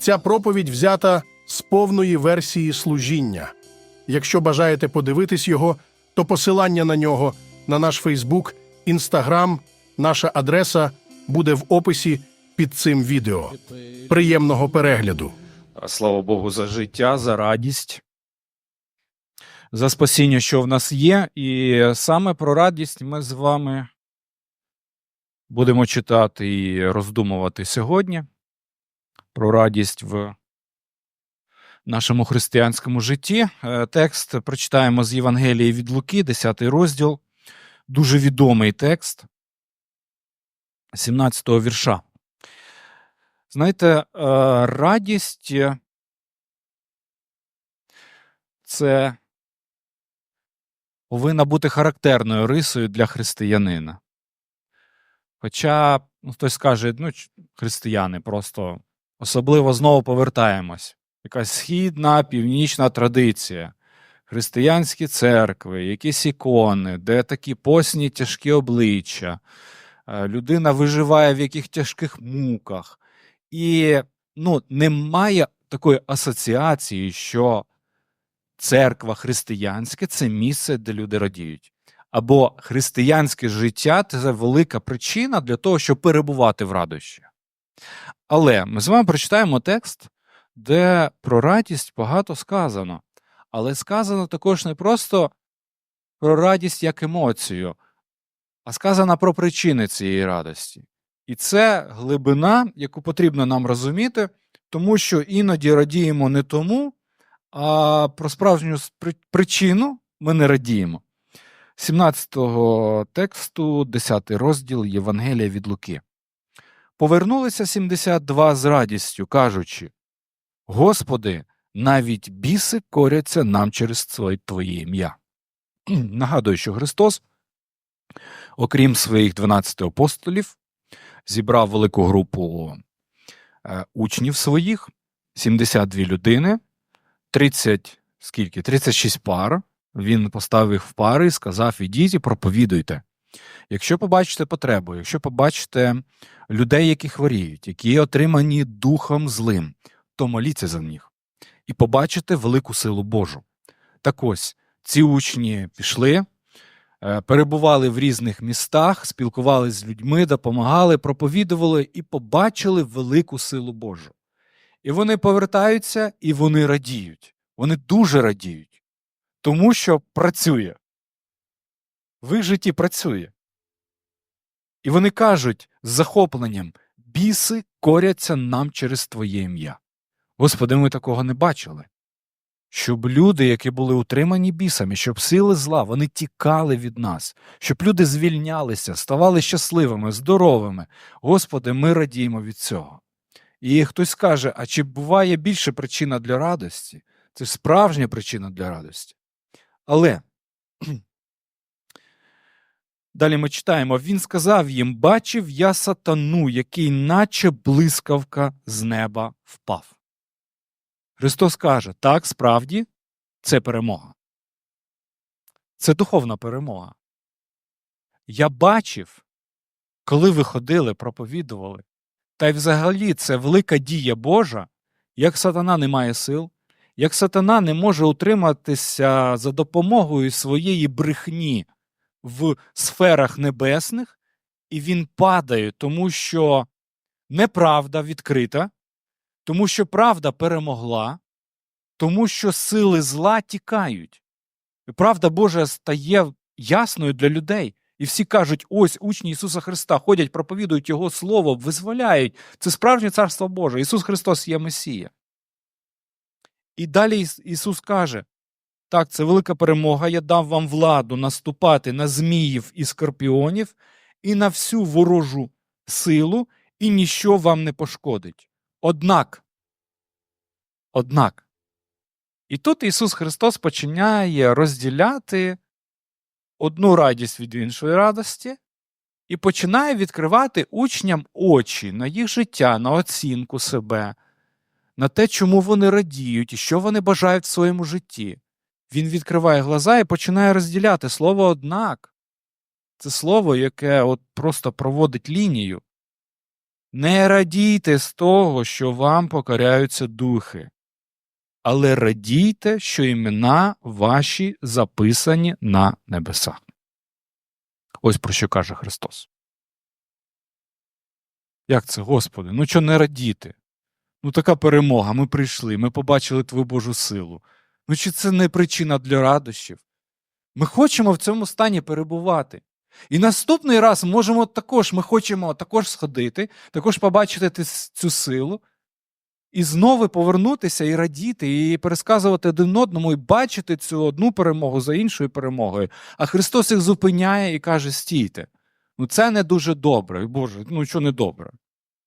Ця проповідь взята з повної версії служіння. Якщо бажаєте подивитись його, то посилання на нього на наш Фейсбук, Інстаграм, наша адреса буде в описі під цим відео. Приємного перегляду! Слава Богу, за життя, за радість, за спасіння, що в нас є. І саме про радість ми з вами будемо читати і роздумувати сьогодні. Про радість в нашому християнському житті. Е, Текст прочитаємо з Євангелії від Луки, 10 розділ. Дуже відомий текст 17-го вірша. Знаєте, е, радість це повинна бути характерною рисою для християнина. Хоча ну, хтось скаже, ну, християни просто особливо знову повертаємось. Якась східна, північна традиція, християнські церкви, якісь ікони, де такі посні тяжкі обличчя, е, людина виживає в яких тяжких муках. І ну, немає такої асоціації, що церква християнське це місце, де люди радіють. Або християнське життя це велика причина для того, щоб перебувати в радощі. Але ми з вами прочитаємо текст, де про радість багато сказано. Але сказано також не просто про радість як емоцію, а сказано про причини цієї радості. І це глибина, яку потрібно нам розуміти, тому що іноді радіємо не тому, а про справжню причину ми не радіємо. 17-го тексту, 10 розділ Євангелія від Луки. Повернулися 72 з радістю, кажучи: Господи, навіть біси коряться нам через Твоє ім'я. Нагадую, що Христос, окрім своїх 12 апостолів, зібрав велику групу е, учнів своїх, 72 людини, 30, скільки? 36 пар. Він поставив їх в пари і сказав: ідіть і проповідуйте. Якщо побачите потребу, якщо побачите людей, які хворіють, які отримані духом злим, то моліться за них і побачите велику силу Божу. Так ось ці учні пішли, е, перебували в різних містах, спілкувалися з людьми, допомагали, проповідували і побачили велику силу Божу. І вони повертаються і вони радіють. Вони дуже радіють, тому що працює. В житті працює. І вони кажуть з захопленням: біси коряться нам через Твоє ім'я. Господи, ми такого не бачили. Щоб люди, які були утримані бісами, щоб сили зла, вони тікали від нас, щоб люди звільнялися, ставали щасливими, здоровими. Господи, ми радіємо від цього. І хтось каже: а чи буває більше причина для радості? Це справжня причина для радості. Але далі ми читаємо: Він сказав їм: Бачив я сатану, який, наче блискавка з неба впав. Христос каже: так, справді, це перемога. Це духовна перемога. Я бачив, коли ви ходили, проповідували, та й взагалі це велика дія Божа, як сатана не має сил, як сатана не може утриматися за допомогою своєї брехні в сферах небесних, і він падає, тому що неправда відкрита, тому що правда перемогла, тому що сили зла тікають. І правда Божа стає ясною для людей. І всі кажуть: ось учні Ісуса Христа ходять, проповідують Його Слово, визволяють. Це справжнє царство Боже. Ісус Христос є Месія. І далі Ісус каже: так, це велика перемога. Я дав вам владу наступати на зміїв і скорпіонів і на всю ворожу силу, і ніщо вам не пошкодить. Однак, однак, і тут Ісус Христос починає розділяти одну радість від іншої радості і починає відкривати учням очі на їх життя, на оцінку себе, на те, чому вони радіють і що вони бажають в своєму житті. Він відкриває глаза і починає розділяти слово однак. Це слово, яке от просто проводить лінію Не радійте з того, що вам покоряються духи, але радійте, що імена ваші записані на небесах. Ось про що каже Христос. Як це, Господи? Ну що не радіти? Ну така перемога, ми прийшли, ми побачили Твою Божу силу. Ну чи це не причина для радощів? Ми хочемо в цьому стані перебувати. І наступний раз можемо також, ми хочемо також сходити, також побачити цю силу, і знову повернутися і радіти, і пересказувати один одному, і бачити цю одну перемогу за іншою перемогою. А Христос їх зупиняє і каже: стійте. Ну це не дуже добре. Боже, ну що не добре?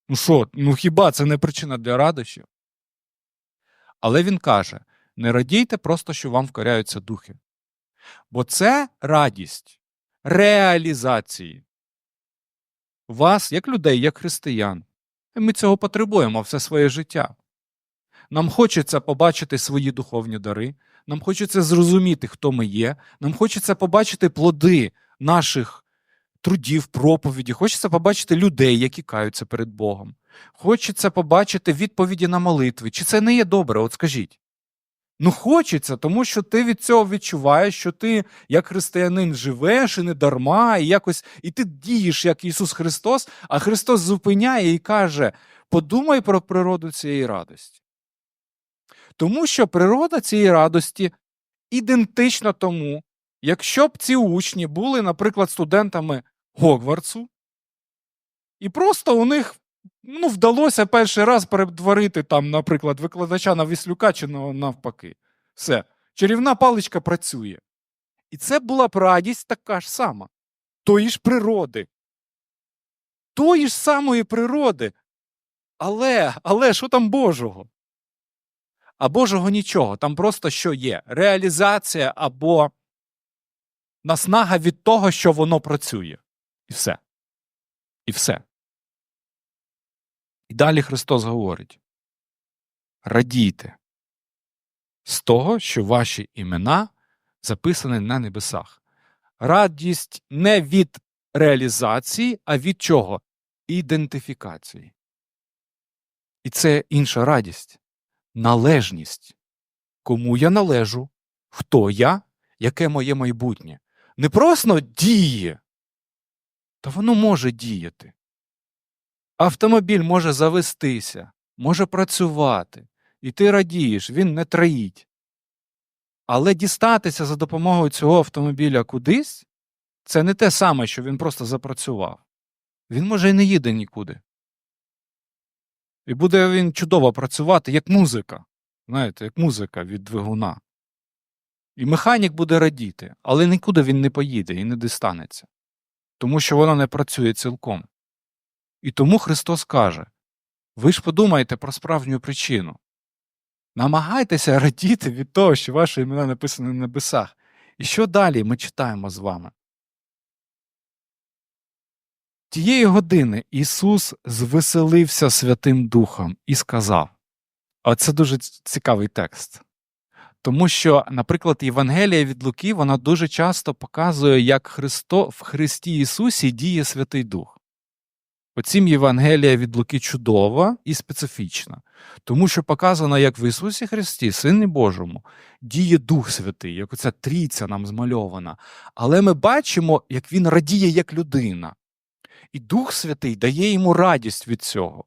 Ну що, ну хіба це не причина для радощів? Але він каже: не радійте просто, що вам вкоряються духи. Бо це радість реалізації вас, як людей, як християн. І ми цього потребуємо все своє життя. Нам хочеться побачити свої духовні дари, нам хочеться зрозуміти, хто ми є, нам хочеться побачити плоди наших трудів, проповіді, хочеться побачити людей, які каються перед Богом. Хочеться побачити відповіді на молитви. Чи це не є добре? От скажіть. Ну, хочеться, тому що ти від цього відчуваєш, що ти, як християнин, живеш і не дарма, і якось і ти дієш, як Ісус Христос, а Христос зупиняє і каже: подумай про природу цієї радості. Тому що природа цієї радості ідентична тому, якщо б ці учні були, наприклад, студентами Гогвартсу, і просто у них ну, вдалося перший раз перетворити там, наприклад, викладача на Віслюка чи навпаки. Все, чарівна паличка працює. І це була б радість така ж сама, тої ж природи. Тої ж самої природи. Але, але що там Божого? А Божого нічого, там просто що є? Реалізація або наснага від того, що воно працює. І все. І все. І далі Христос говорить: радійте з того, що ваші імена записані на небесах. Радість не від реалізації, а від чого? Ідентифікації. І це інша радість, належність. Кому я належу, хто я, яке моє майбутнє. Не просто діє, та воно може діяти. Автомобіль може завестися, може працювати, і ти радієш, він не троїть. Але дістатися за допомогою цього автомобіля кудись це не те саме, що він просто запрацював. Він може і не їде нікуди. І буде він чудово працювати, як музика. Знаєте, як музика від двигуна. І механік буде радіти, але нікуди він не поїде і не дістанеться, тому що воно не працює цілком. І тому Христос каже: ви ж подумайте про справжню причину. Намагайтеся радіти від того, що ваші імена написані на небесах. І що далі ми читаємо з вами? Тієї години Ісус звеселився Святим Духом і сказав. А це дуже цікавий текст. Тому що, наприклад, Євангелія від Луки вона дуже часто показує, як Христо, в Христі Ісусі діє Святий Дух. Оцім Євангелія від Луки чудова і специфічна, тому що показано, як в Ісусі Христі, Сині Божому, діє Дух Святий, як оця трійця нам змальована. Але ми бачимо, як він радіє як людина. І Дух Святий дає йому радість від цього.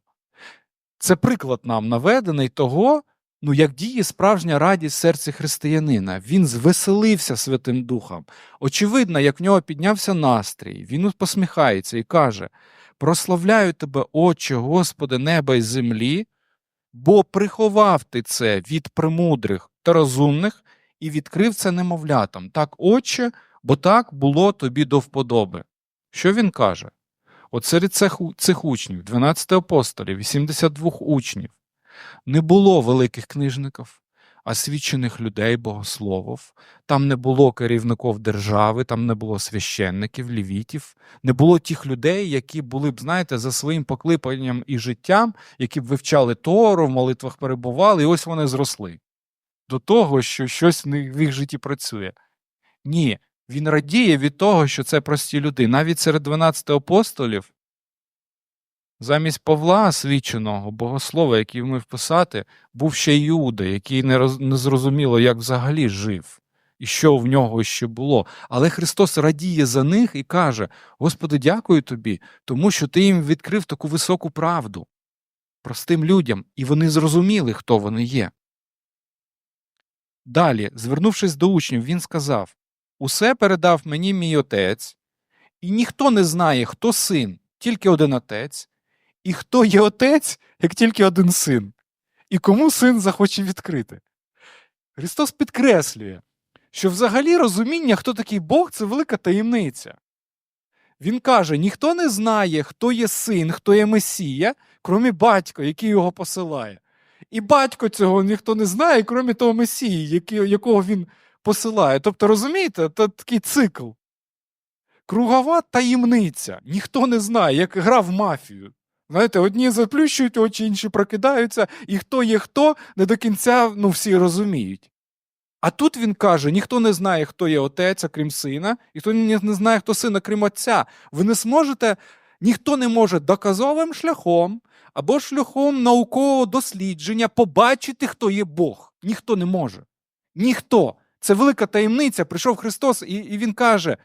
Це приклад нам наведений того, ну, як діє справжня радість в серці християнина. Він звеселився Святим Духом. Очевидно, як в нього піднявся настрій, він посміхається і каже: Прославляю тебе, Отче, Господи, неба і землі, бо приховав ти це від премудрих та розумних і відкрив це немовлятам. Так, Отче, бо так було тобі до вподоби. Що він каже? От серед цих учнів, 12 апостолів, 82 учнів, не було великих книжників, освічених людей, богословів, там не було керівників держави, там не було священників, лівітів, не було тих людей, які були б, знаєте, за своїм покликанням і життям, які б вивчали Тору, в молитвах перебували, і ось вони зросли. До того, що щось в їх житті працює. Ні, він радіє від того, що це прості люди. Навіть серед 12 апостолів Замість Павла, свідченого богослова, який вмів писати, був ще Юда, який не, роз, не зрозуміло, як взагалі жив, і що в нього ще було. Але Христос радіє за них і каже: Господи, дякую тобі, тому що ти їм відкрив таку високу правду простим людям, і вони зрозуміли, хто вони є. Далі, звернувшись до учнів, він сказав: Усе передав мені мій отець, і ніхто не знає, хто син, тільки один отець, і хто є отець, як тільки один син, і кому син захоче відкрити. Христос підкреслює, що взагалі розуміння, хто такий Бог, це велика таємниця. Він каже: ніхто не знає, хто є син, хто є Месія, крім батька, який його посилає. І батько цього ніхто не знає, крім того Месії, якого він посилає. Тобто, розумієте, це такий цикл. Кругова таємниця. Ніхто не знає, як гра в мафію. Знаєте, одні заплющують очі, інші прокидаються, і хто є хто, не до кінця ну, всі розуміють. А тут він каже: ніхто не знає, хто є отець, окрім сина, і хто не знає, хто син, окрім отця. Ви не зможете, ніхто не може доказовим шляхом або шляхом наукового дослідження побачити, хто є Бог. Ніхто не може. Ніхто. Це велика таємниця. Прийшов Христос, і, і Він каже: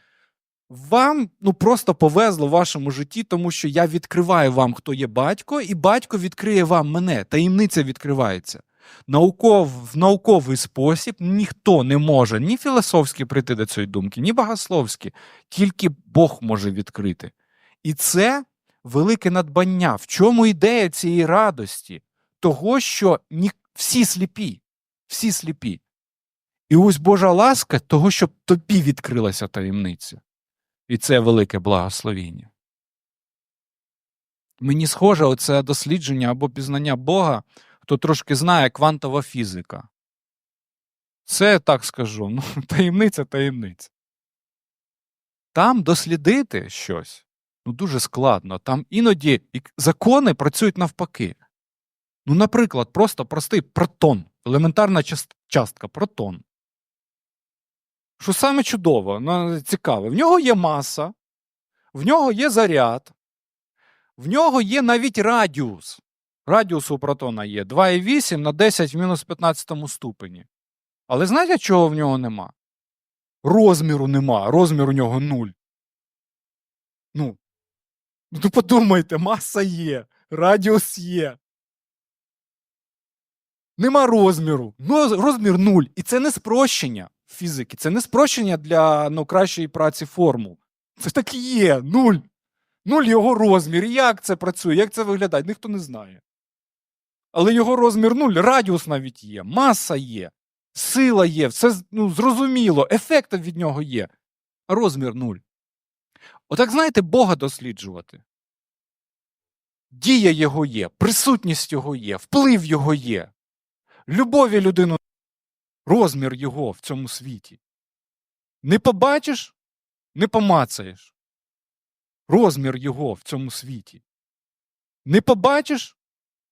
вам ну, просто повезло в вашому житті, тому що я відкриваю вам, хто є батько, і батько відкриє вам мене. Таємниця відкривається. Науков, в науковий спосіб ніхто не може ні філософськи прийти до цієї думки, ні богословськи, тільки Бог може відкрити. І це велике надбання. В чому ідея цієї радості? Того, що ні, всі сліпі, всі сліпі. І ось Божа ласка того, щоб тобі відкрилася таємниця. І це велике благословіння. Мені схоже, оце дослідження або пізнання Бога, хто трошки знає квантова фізика. Це так скажу, ну, таємниця таємниця. Там дослідити щось ну, дуже складно. Там іноді закони працюють навпаки. Ну, наприклад, просто простий протон, елементарна частка протон. Що саме чудово, ну, цікаве, в нього є маса, в нього є заряд, в нього є навіть радіус. Радіус у протона є 2,8 на 10 в мінус 15 ступені. Але знаєте, чого в нього нема? Розміру нема, розмір у нього нуль. Ну, ну подумайте, маса є, радіус є. Нема розміру. Ну, розмір нуль. І це не спрощення фізики, це не спрощення для ну, кращої праці формул. Це так і є. Нуль. Нуль його розмір. Як це працює, як це виглядає, ніхто не знає. Але його розмір нуль, радіус навіть є, маса є, сила є, все ну, зрозуміло, ефект від нього є. А розмір нуль. Отак, знаєте, Бога досліджувати. Дія його є, присутність його є, вплив його є. Любові людину, розмір його в цьому світі. Не побачиш, не помацаєш. Розмір його в цьому світі. Не побачиш,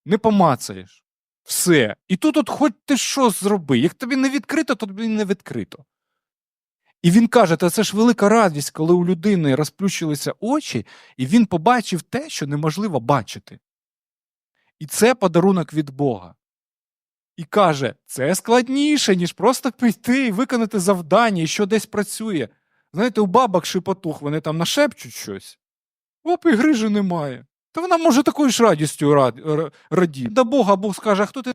не помацаєш. Все. І тут от хоч ти що зроби. Як тобі не відкрито, то тобі не відкрито. І він каже: та це ж велика радість, коли у людини розплющилися очі, і він побачив те, що неможливо бачити. І це подарунок від Бога. І каже: це складніше, ніж просто піти і виконати завдання, і що десь працює. Знаєте, у бабок шепотух, вони там нашепчуть щось. Оп, і грижі немає. Та вона може такою ж радістю рад, р- радіти. До Бога Бог скаже, а хто ти?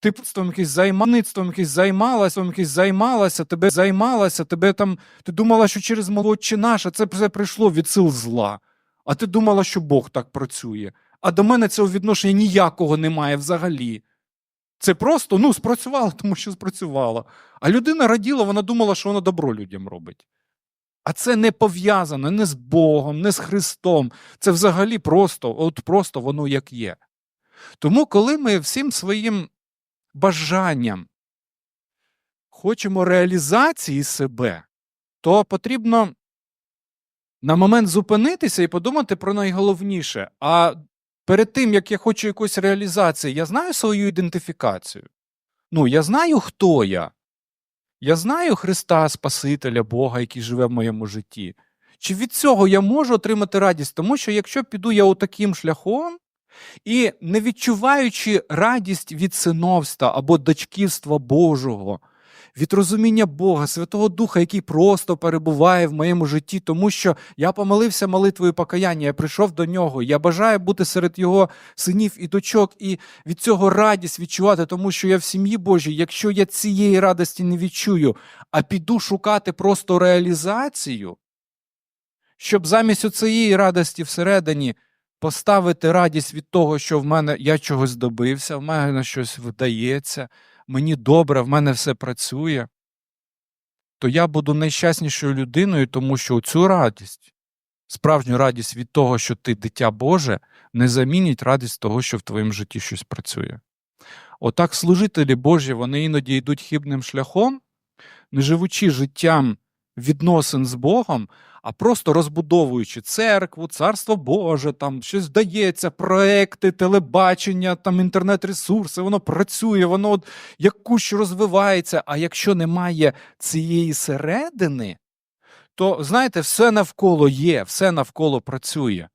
Ти пництвом якийсь займаництвом якийсь займалася, якийсь займалася, тебе займалася, тебе там. Ти думала, що через молодче наше це все прийшло від сил зла. А ти думала, що Бог так працює. А до мене цього відношення ніякого немає взагалі. Це просто ну, спрацювало, тому що спрацювало. А людина раділа, вона думала, що вона добро людям робить. А це не пов'язано не з Богом, не з Христом. Це взагалі просто, от просто воно як є. Тому, коли ми всім своїм бажанням хочемо реалізації себе, то потрібно на момент зупинитися і подумати про найголовніше. А перед тим, як я хочу якоїсь реалізації, я знаю свою ідентифікацію. Ну, я знаю, хто я. Я знаю Христа, Спасителя, Бога, який живе в моєму житті. Чи від цього я можу отримати радість? Тому що якщо піду я отаким шляхом, і не відчуваючи радість від синовства або дочківства Божого, від розуміння Бога, Святого Духа, який просто перебуває в моєму житті, тому що я помолився молитвою покаяння, я прийшов до нього, я бажаю бути серед його синів і дочок, і від цього радість відчувати, тому що я в сім'ї Божій. Якщо я цієї радості не відчую, а піду шукати просто реалізацію, щоб замість цієї радості всередині поставити радість від того, що в мене я чогось добився, в мене щось вдається, мені добре, в мене все працює, то я буду найщаснішою людиною, тому що цю радість, справжню радість від того, що ти дитя Боже, не замінить радість того, що в твоєму житті щось працює. Отак служителі Божі, вони іноді йдуть хибним шляхом, не живучи життям відносин з Богом, а просто розбудовуючи церкву, царство Боже, там щось вдається, проекти, телебачення, там інтернет-ресурси, воно працює, воно от як розвивається. А якщо немає цієї середини, то знаєте, все навколо є, все навколо працює.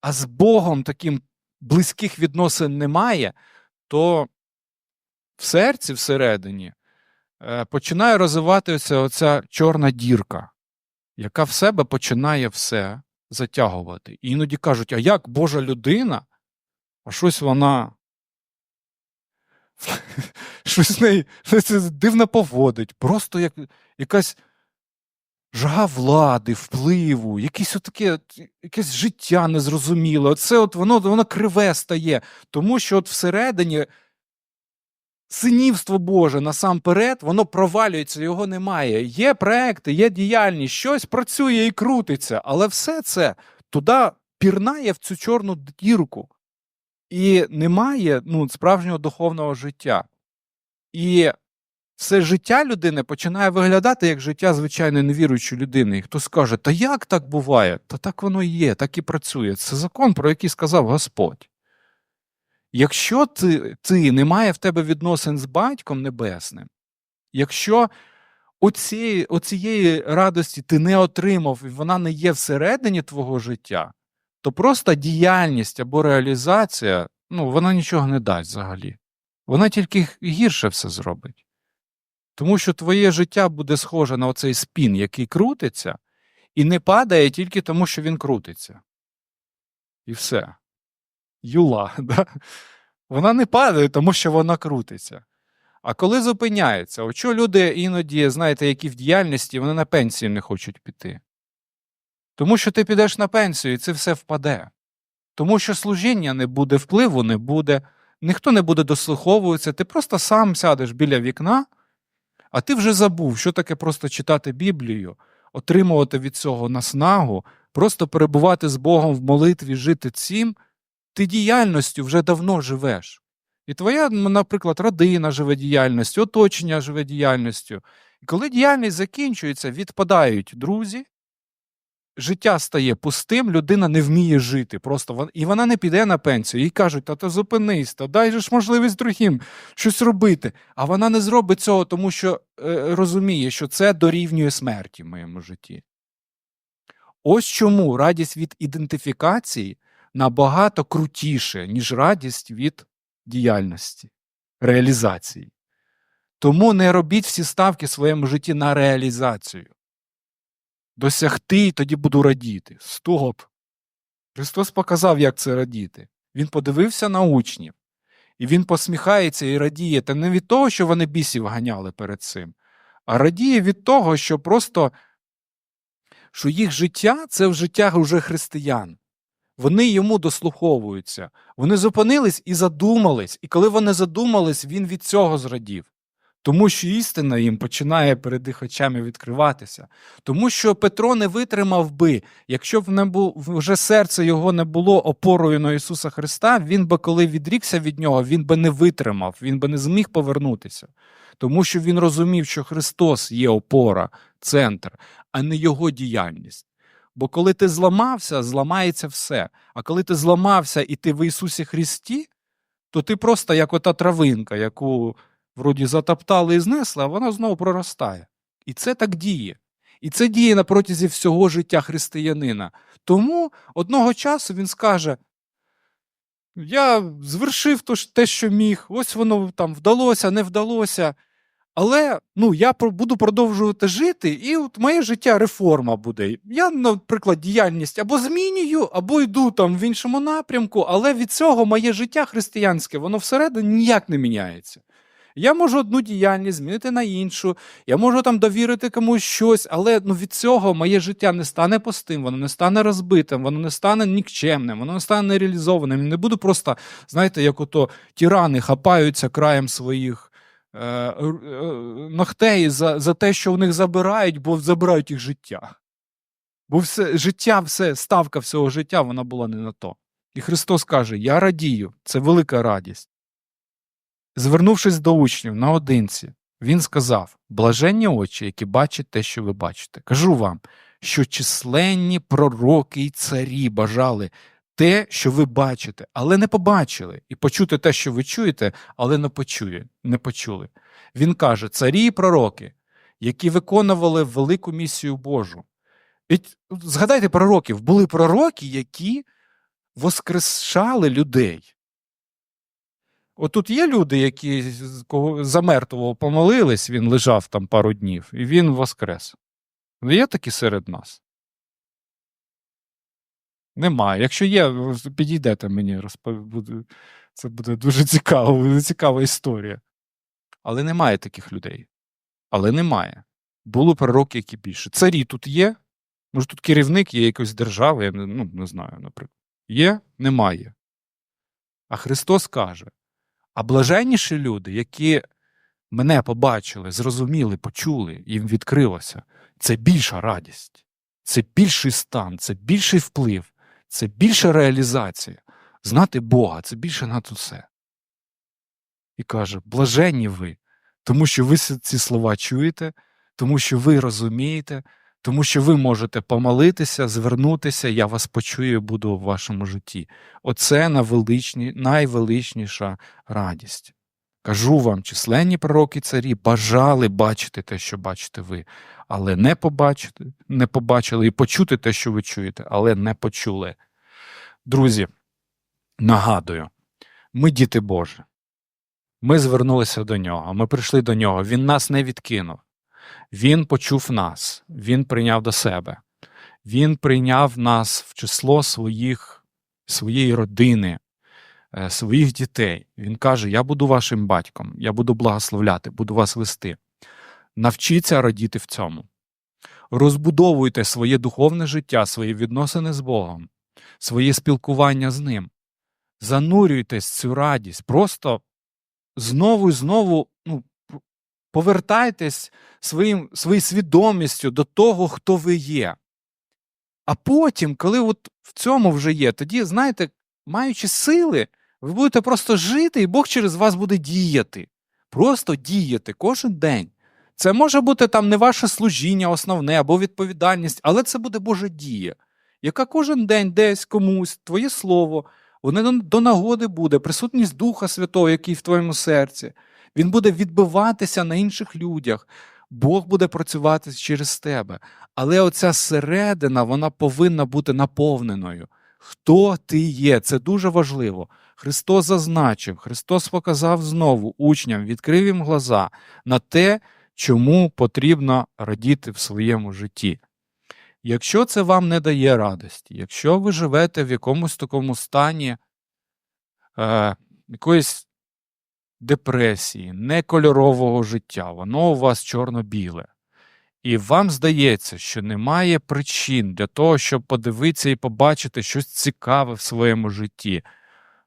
А з Богом таким близьких відносин немає, то в серці всередині починає розвиватися оця чорна дірка яка в себе починає все затягувати. І іноді кажуть, а як Божа людина, а щось вона. Щось неї дивно поводить, просто як якась жага влади, впливу, якесь отаке, якесь життя незрозуміле. Оце от воно, воно криве стає, тому що от всередині синівство Боже насамперед, воно провалюється, його немає. Є проекти, є діяльність, щось працює і крутиться, але все це туди пірнає в цю чорну дірку. І немає ну, справжнього духовного життя. І все життя людини починає виглядати як життя звичайної невіруючої людини. І хто скаже, та як так буває? Та так воно і є, так і працює. Це закон, про який сказав Господь. Якщо ти, ти немає в тебе відносин з батьком небесним, якщо оцієї, оцієї радості ти не отримав і вона не є всередині твого життя, то просто діяльність або реалізація, ну, вона нічого не дасть взагалі. Вона тільки гірше все зробить. Тому що твоє життя буде схоже на оцей спін, який крутиться, і не падає тільки тому, що він крутиться. І все юла. Да? Вона не падає, тому що вона крутиться. А коли зупиняється, от люди іноді, знаєте, які в діяльності, вони на пенсію не хочуть піти. Тому що ти підеш на пенсію, і це все впаде. Тому що служіння не буде, впливу не буде, ніхто не буде дослуховуватися, ти просто сам сядеш біля вікна, а ти вже забув, що таке просто читати Біблію, отримувати від цього наснагу, просто перебувати з Богом в молитві, жити цим ти діяльністю вже давно живеш. І твоя, наприклад, родина живе діяльністю, оточення живе діяльністю. І коли діяльність закінчується, відпадають друзі, життя стає пустим, людина не вміє жити. Просто І вона не піде на пенсію. Їй кажуть, та то зупинись, та дай же ж можливість другим щось робити. А вона не зробить цього, тому що е, розуміє, що це дорівнює смерті в моєму житті. Ось чому радість від ідентифікації набагато крутіше, ніж радість від діяльності, реалізації. Тому не робіть всі ставки в своєму житті на реалізацію. Досягти і тоді буду радіти. Стоп! Христос показав, як це радіти. Він подивився на учнів, і Він посміхається і радіє, та не від того, що вони бісів ганяли перед цим, а радіє від того, що просто що їх життя це уже християн вони йому дослуховуються. Вони зупинились і задумались, і коли вони задумались, він від цього зрадів. Тому що істина їм починає перед їх очами відкриватися. Тому що Петро не витримав би, якщо б не був вже серце його не було опорою на Ісуса Христа, він би, коли відрікся від нього, він би не витримав, він би не зміг повернутися. Тому що він розумів, що Христос є опора, центр, а не його діяльність. Бо коли ти зламався, зламається все. А коли ти зламався і ти в Ісусі Христі, то ти просто як ота травинка, яку вроді затоптали і знесли, а вона знову проростає. І це так діє. І це діє на протязі всього життя християнина. Тому одного часу він скаже: Я звершив те, що міг, ось воно там вдалося, не вдалося. Але ну, я буду продовжувати жити, і от моє життя реформа буде. Я, наприклад, діяльність або змінюю, або йду там в іншому напрямку, але від цього моє життя християнське, воно всередині ніяк не міняється. Я можу одну діяльність змінити на іншу, я можу там довірити комусь щось, але ну, від цього моє життя не стане пустим, воно не стане розбитим, воно не стане нікчемним, воно не стане нереалізованим. Не буду просто, знаєте, як ото тирани хапаються краєм своїх е, е, ногтей за, за те, що в них забирають, бо забирають їх життя. Бо все життя, все, ставка всього життя, вона була не на то. І Христос каже: Я радію, це велика радість. Звернувшись до учнів наодинці, він сказав: Блаженні очі, які бачать те, що ви бачите. Кажу вам, що численні пророки й царі бажали те, що ви бачите, але не побачили, і почути те, що ви чуєте, але не почує, не почули. Він каже: царі і пророки, які виконували велику місію Божу. І згадайте пророків, були пророки, які воскрешали людей. Отут є люди, які кого за мертвого помолились, він лежав там пару днів, і він воскрес. Є такі серед нас? Немає. Якщо є, підійдете мені, розпов... це буде дуже цікаво, буде цікава історія. Але немає таких людей. Але немає. Було пророки, які більше. Царі тут є. Може, тут керівник є якоїсь держави, я не, ну, не знаю, наприклад. Є, немає. А Христос каже: а блаженніші люди, які мене побачили, зрозуміли, почули, їм відкрилося, це більша радість, це більший стан, це більший вплив, це більша реалізація. Знати Бога це більше над усе. І каже: блаженні ви, тому що ви ці слова чуєте, тому що ви розумієте, тому що ви можете помолитися, звернутися, я вас почую і буду в вашому житті. Оце найвеличніша радість. Кажу вам, численні пророки царі бажали бачити те, що бачите ви, але не побачити, не побачили і почути те, що ви чуєте, але не почули. Друзі, нагадую, ми діти Божі. Ми звернулися до нього, ми прийшли до нього. Він нас не відкинув. Він почув нас, він прийняв до себе. Він прийняв нас в число своїх, своєї родини, е, своїх дітей. Він каже: Я буду вашим батьком, я буду благословляти, буду вас вести. Навчіться радіти в цьому. Розбудовуйте своє духовне життя, свої відносини з Богом, своє спілкування з Ним. Занурюйтесь в цю радість. Просто знову і знову ну, повертайтесь своїм, своєю свідомістю до того, хто ви є. А потім, коли от в цьому вже є, тоді, знаєте, маючи сили, ви будете просто жити, і Бог через вас буде діяти. Просто діяти кожен день. Це може бути там не ваше служіння основне або відповідальність, але це буде Божа дія, яка кожен день десь комусь, твоє слово, воно до, нагоди буде, присутність Духа Святого, який в твоєму серці. Він буде відбиватися на інших людях. Бог буде працювати через тебе. Але оця середина, вона повинна бути наповненою. Хто ти є? Це дуже важливо. Христос зазначив, Христос показав знову учням, відкрив їм глаза на те, чому потрібно радіти в своєму житті. Якщо це вам не дає радості, якщо ви живете в якомусь такому стані е, якоїсь депресії, некольорового життя, воно у вас чорно-біле, і вам здається, що немає причин для того, щоб подивитися і побачити щось цікаве в своєму житті,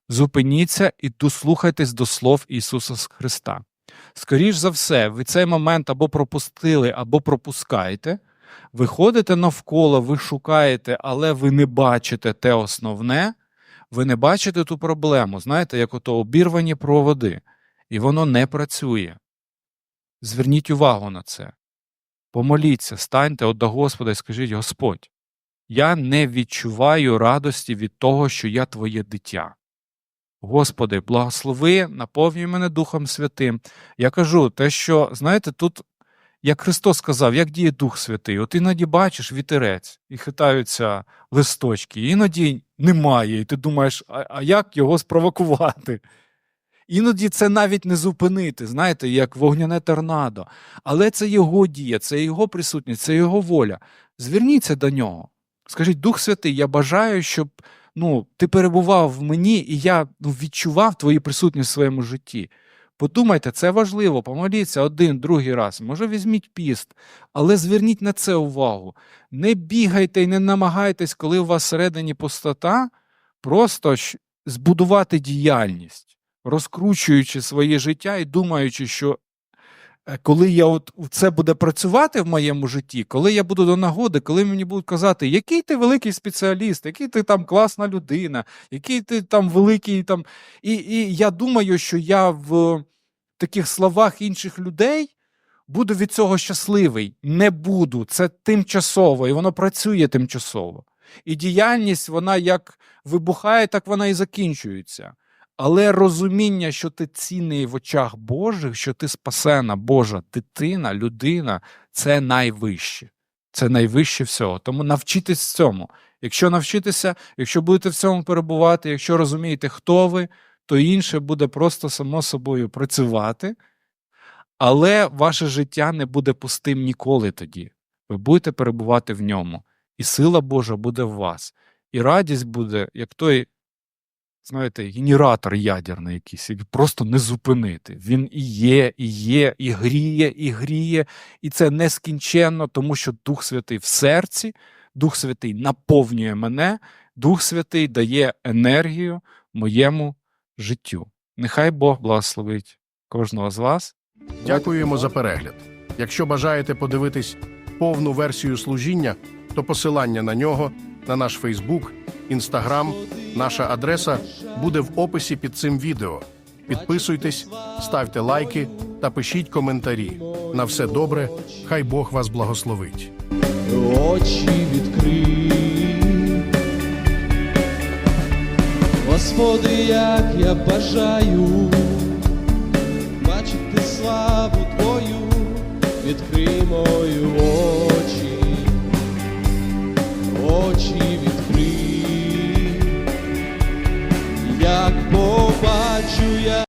зупиніться і дослухайтесь до слов Ісуса Христа. Скоріш за все, ви цей момент або пропустили, або пропускаєте. Ви ходите навколо, ви шукаєте, але ви не бачите те основне, ви не бачите ту проблему, знаєте, як ото обірвані проводи, і воно не працює. Зверніть увагу на це. Помоліться, станьте от до Господа і скажіть: Господь, я не відчуваю радості від того, що я твоє дитя. Господи, благослови, наповнюй мене Духом Святим. Я кажу те, що, знаєте, тут як Христос сказав, як діє Дух Святий. От іноді бачиш вітерець і хитаються листочки, іноді немає, і ти думаєш, а, а як його спровокувати? Іноді це навіть не зупинити, знаєте, як вогняне торнадо. Але це його дія, це його присутність, це його воля. Зверніться до нього. Скажіть, Дух Святий, я бажаю, щоб ну, ти перебував в мені, і я ну, відчував твою присутність в своєму житті. Подумайте, це важливо, помоліться один, другий раз. Може, візьміть піст, але зверніть на це увагу. Не бігайте і не намагайтесь, коли у вас всередині пустота, просто збудувати діяльність, розкручуючи своє життя і думаючи, що коли я от це буде працювати в моєму житті, коли я буду до нагоди, коли мені будуть казати, який ти великий спеціаліст, який ти там класна людина, який ти там великий там. І, і я думаю, що я в таких словах інших людей буду від цього щасливий. Не буду. Це тимчасово, і воно працює тимчасово. І діяльність, вона як вибухає, так вона і закінчується. Але розуміння, що ти цінний в очах Божих, що ти спасена, Божа дитина, людина це найвище. Це найвище всього. Тому навчитись цьому. Якщо навчитися, якщо будете в цьому перебувати, якщо розумієте, хто ви, то інше буде просто само собою працювати, але ваше життя не буде пустим ніколи тоді. Ви будете перебувати в ньому, і сила Божа буде в вас. І радість буде, як той, знаєте, генератор ядерний якийсь, який просто не зупинити. Він і є, і є, і гріє, і гріє, і це нескінченно, тому що Дух Святий в серці, Дух Святий наповнює мене, Дух Святий дає енергію моєму життю. Нехай Бог благословить кожного з вас. Дякуємо за перегляд. Якщо бажаєте подивитись повну версію служіння, то посилання на нього на наш Фейсбук, Інстаграм, наша адреса буде в описі під цим відео. Підписуйтесь, ставте лайки та пишіть коментарі. На все добре, хай Бог вас благословить. очі відкрий. Господи, як я бажаю бачити славу Твою, відкрий мої очі, очі відкрий, як побачу я.